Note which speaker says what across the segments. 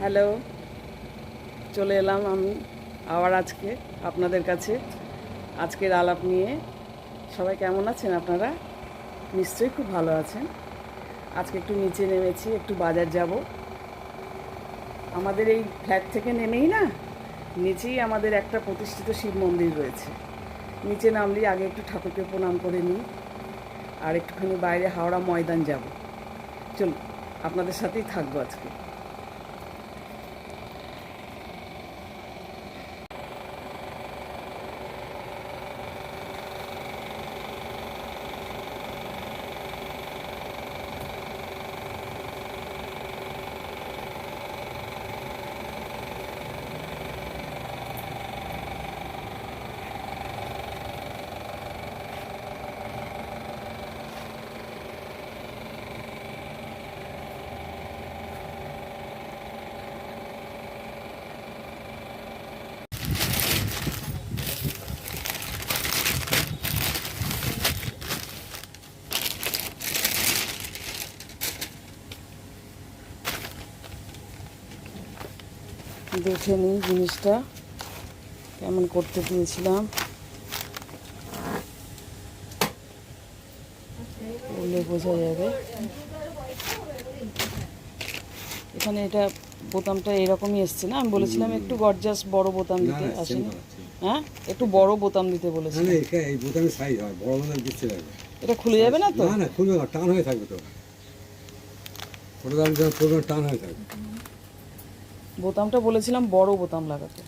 Speaker 1: Hello, চলে এলাম আমি আবার আজকে আপনাদের কাছে। আজকের আলাপ নিয়ে সবাই কেমন আছেন আপনারা? নিশ্চয়ই খুব ভালো আছেন। আজকে একটু নিচে নেমেছি, একটু বাজার যাব। আমাদের এই ফ্ল্যাট থেকে নেমেই না, নিচেই আমাদের একটা প্রতিষ্ঠিত শিব মন্দির রয়েছে। নিচে নামলেই আগে একটু ঠাকুরকে প্রণাম করে নিই, আর একটুখানি বাইরে হাওড়া ময়দান যাব। চলুন, আপনাদের সাথেই থাকব আজকে। দেখে নিই জিনিসটা। কেমন করতে দিয়েছিলাম। বোঝা যাবে। এখানে এটা বোতামটা এরকমই এসছে না? আমি বলেছিলাম একটু গরজাস বড় বোতাম দিতে আসেনি। হ্যাঁ? একটু বড় বোতাম দিতে
Speaker 2: এখানে এই বোতামের সাইজ হয়। বড় বোতাম লাগবে
Speaker 1: এটা খুলে যাবে না তো?
Speaker 2: না না খুলবে না টান হয়ে থাকবে তো। খুলবে টান হয়ে থাকবে।
Speaker 1: বোতামটা বলেছিলাম, বড় বোতাম লাগাতে।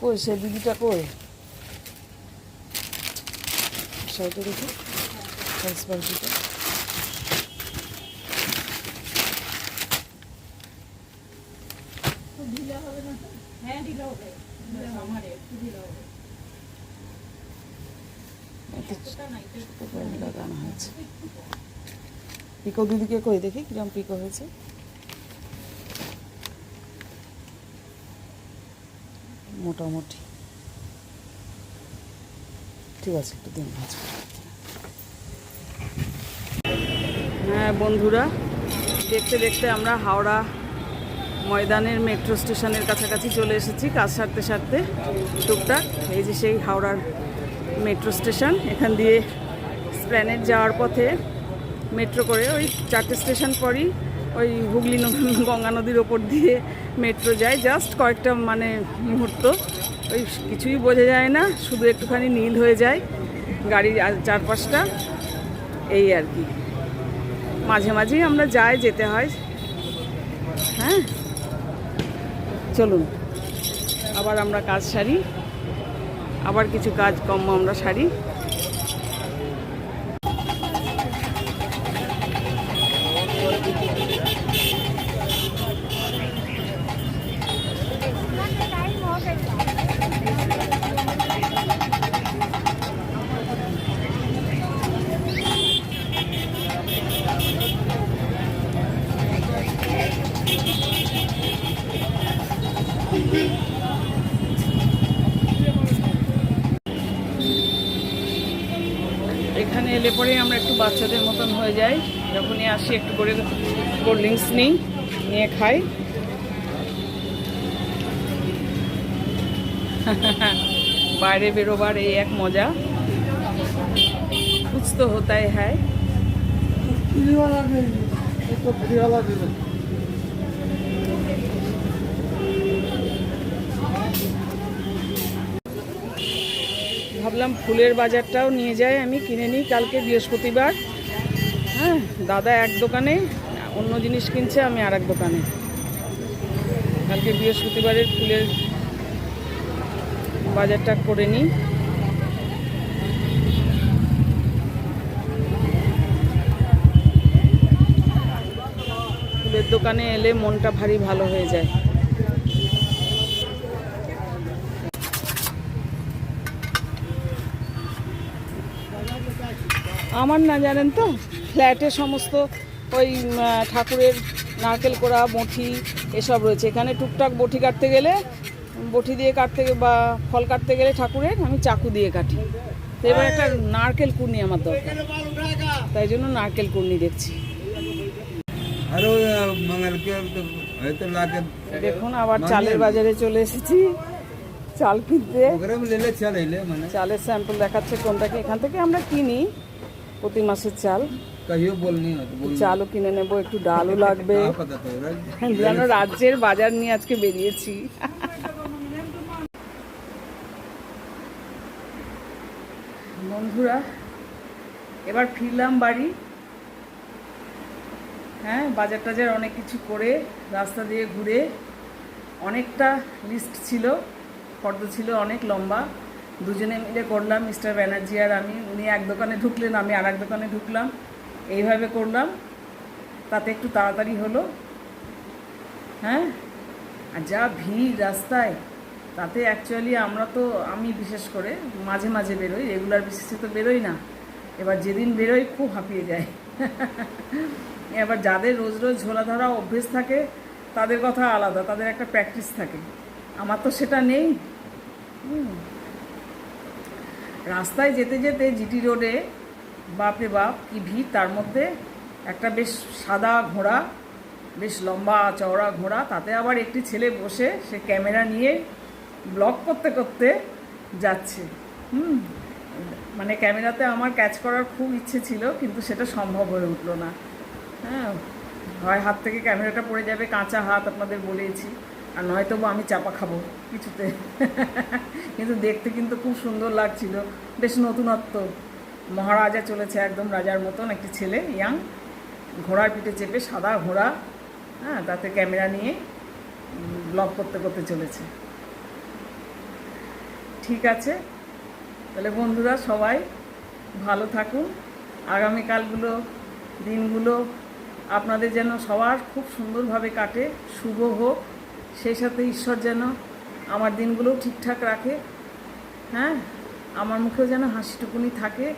Speaker 1: কই, সে দিদিটা কই? সাইডে দেখি ট্রান্সপারেন্সিটা পিকো দিদিকে কই দেখি, কিরম পিকো হয়েছে? মোটামুটি। ঠিক আছে, একটু দিন হ্যাঁ বন্ধুরা, দেখতে দেখতে আমরা হাওড়া ময়দানের মেট্রো স্টেশনের কাছাকাছি চলে এসেছি, কাজ সারতে সারতে টুকটাক। এই যে সেই হাওড়ার মেট্রো স্টেশন, এখান দিয়ে স্প্ল্যানেট যাওয়ার পথে মেট্রো করে ওই চারটে স্টেশন পরই ওই হুগলি গঙ্গা নদীর ওপর দিয়ে মেট্রো যায়। জাস্ট কয়েকটা মানে মুহূর্ত। ওই কিছুই বোঝা যায় না, শুধু একটুখানি নীল হয়ে যায় আর- চারপাশটা। এই আর কি। মাঝে মাঝেই আমরা যাই, যেতে হয়। হ্যাঁ? চলুন। আবার আমরা কাজ সারি। আবার কিছু কাজ কম আমরা সারি। এখানে এলে পরেই আমরা একটু বাচ্চাদের মতন হয়ে যাই যখনই আসি একটু করে কোল্ড ড্রিঙ্কস নিই নিয়ে খাই বাইরে বেরোবার এই এক মজা कुछ तो होता ही है ভাবলাম ফুলের বাজারটাও নিয়ে যাই আমি, কিনে নিই কালকে বৃহস্পতিবার। হ্যাঁ দাদা এক দোকানে, অন্য জিনিস কিনছে আমি আর এক দোকানে। কালকে বৃহস্পতিবারের ফুলের বাজারটা করে নিই। ফুলের দোকানে এলে মনটা ভারী ভালো হয়ে যায়। আমার না জানেন তো ফ্ল্যাটে সমস্ত ওই ঠাকুরের নারকেল কোড়া বঠি এসব রয়েছে। এখানে টুকটাক বটি কাটতে গেলে বটি দিয়ে কাটতে বা ফল কাটতে গেলে ঠাকুরের আমি চাকু দিয়ে কাটি। তো এবার একটা নারকেল কুর্নি আমার দরকার। তাই জন্য নারকেল কুর্নি দেখছি। দেখুন আবার চালের বাজারে চলে এসেছি। চাল কিনতে। চালের স্যাম্পল দেখাচ্ছে কোনটা কি এখান থেকে আমরা কিনি। প্রতি মাসের চাল। চালও কিনে নেব একটু ডালও লাগবে।
Speaker 2: হ্যাঁ,
Speaker 1: যেন রাজ্যের বাজার নিয়ে আজকে বেরিয়েছি। বন্ধুরা এবার ফিরলাম বাড়ি। হ্যাঁ বাজার টাজার অনেক কিছু করে রাস্তা দিয়ে ঘুরে। অনেকটা লিস্ট ছিল ফর্দ ছিল অনেক লম্বা। দুজনে মিলে করলাম, মিস্টার ব্যানার্জি আর আমি। উনি এক দোকানে ঢুকলেন, আমি আর এক দোকানে ঢুকলাম। এইভাবে করলাম। তাতে একটু তাড়াতাড়ি হলো। হ্যাঁ? আর যা ভিড় রাস্তায়, তাতে অ্যাকচুয়ালি আমরা তো, আমি বিশেষ করে মাঝে মাঝে বেরোই রেগুলার বেসিসে তো বেরোই না। এবার যেদিন বেরোই খুব হাঁপিয়ে যায়। এবার যাদের রোজ রোজ ঝোলা ধরা অভ্যেস থাকে, তাদের কথা আলাদা, তাদের একটা প্র্যাকটিস থাকে। আমার তো সেটা নেই। হুম। রাস্তায় যেতে যেতে জিটি রোডে বাপরে বাপ, কি ভিড়। তার মধ্যে একটা বেশ সাদা ঘোড়া, বেশ লম্বা চওড়া ঘোড়া। তাতে আবার একটি ছেলে বসে সে ক্যামেরা নিয়ে ব্লগ করতে করতে যাচ্ছে। হুম মানে ক্যামেরাতে আমার ক্যাচ করার খুব ইচ্ছে ছিল, কিন্তু সেটা সম্ভব হয়ে উঠল না। হ্যাঁ হয় হাত থেকে ক্যামেরাটা পড়ে যাবে, কাঁচা হাত আপনাদের বলেছি। আর নয়তো আমি চাপা খাব কিছুতে। কিন্তু দেখতে কিন্তু খুব সুন্দর লাগছিল। বেশ নতুনত্ব। মহারাজা চলেছে একদম রাজার মতন, একটি ছেলে, ইয়াং। ঘোড়ার পিঠে চেপে সাদা ঘোড়া হ্যাঁ তাতে ক্যামেরা নিয়ে ব্লগ করতে করতে চলেছে। ঠিক আছে। তাহলে বন্ধুরা সবাই ভালো থাকুন। আগামীকালগুলো, দিনগুলো আপনাদের যেন সবার খুব সুন্দরভাবে কাটে। শুভ হোক। সেই সাথে ঈশ্বর যেন আমার দিনগুলোও ঠিকঠাক রাখে হ্যাঁ? আমার মুখেও যেন হাসিটুকুনি থাকে,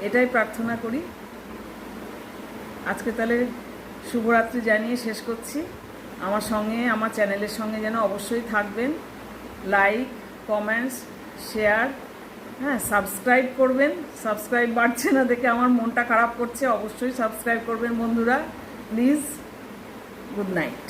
Speaker 1: এটাই প্রার্থনা করি। আজকে তাহলে শুভরাত্রি জানিয়ে শেষ করছি। আমার সঙ্গে, আমার চ্যানেলের সঙ্গে যেন অবশ্যই থাকবেন। লাইক কমেন্টস শেয়ার হ্যাঁ সাবস্ক্রাইব করবেন। সাবস্ক্রাইব বাড়ছে না দেখে আমার মনটা খারাপ করছে, অবশ্যই সাবস্ক্রাইব করবেন বন্ধুরা। Please good night